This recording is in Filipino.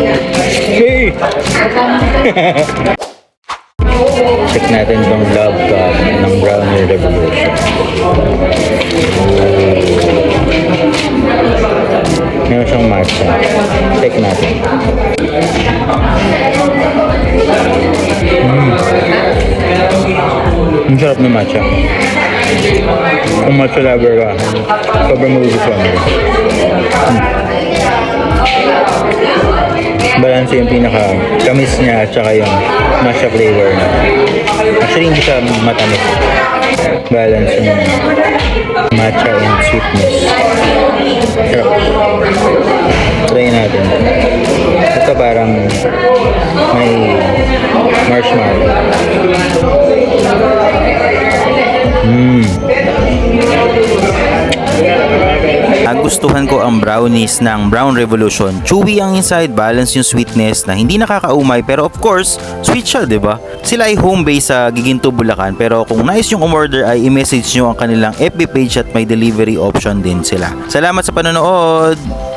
Hey! Check natin tong love cup ng Brownie Revolution. Meron siyang matcha. Check natin. Mm. Ang sarap ng matcha. Kung matcha lover ka, sobrang magugustuhan mo. Balance yung pinaka kamis niya at saka yung matcha flavor niya. Actually, hindi siya matamis. Balance yung matcha and sweetness. Sarap. Try natin. Ito parang may marshmallow. Nagustuhan ko ang brownies ng Brown Revolution. Chewy ang inside, balance yung sweetness na hindi nakakaumay pero of course, sweet siya, 'di ba? Sila ay home base sa Giginto, Bulacan pero kung nais yung umorder ay i-message nyo ang kanilang FB page at may delivery option din sila. Salamat sa panonood!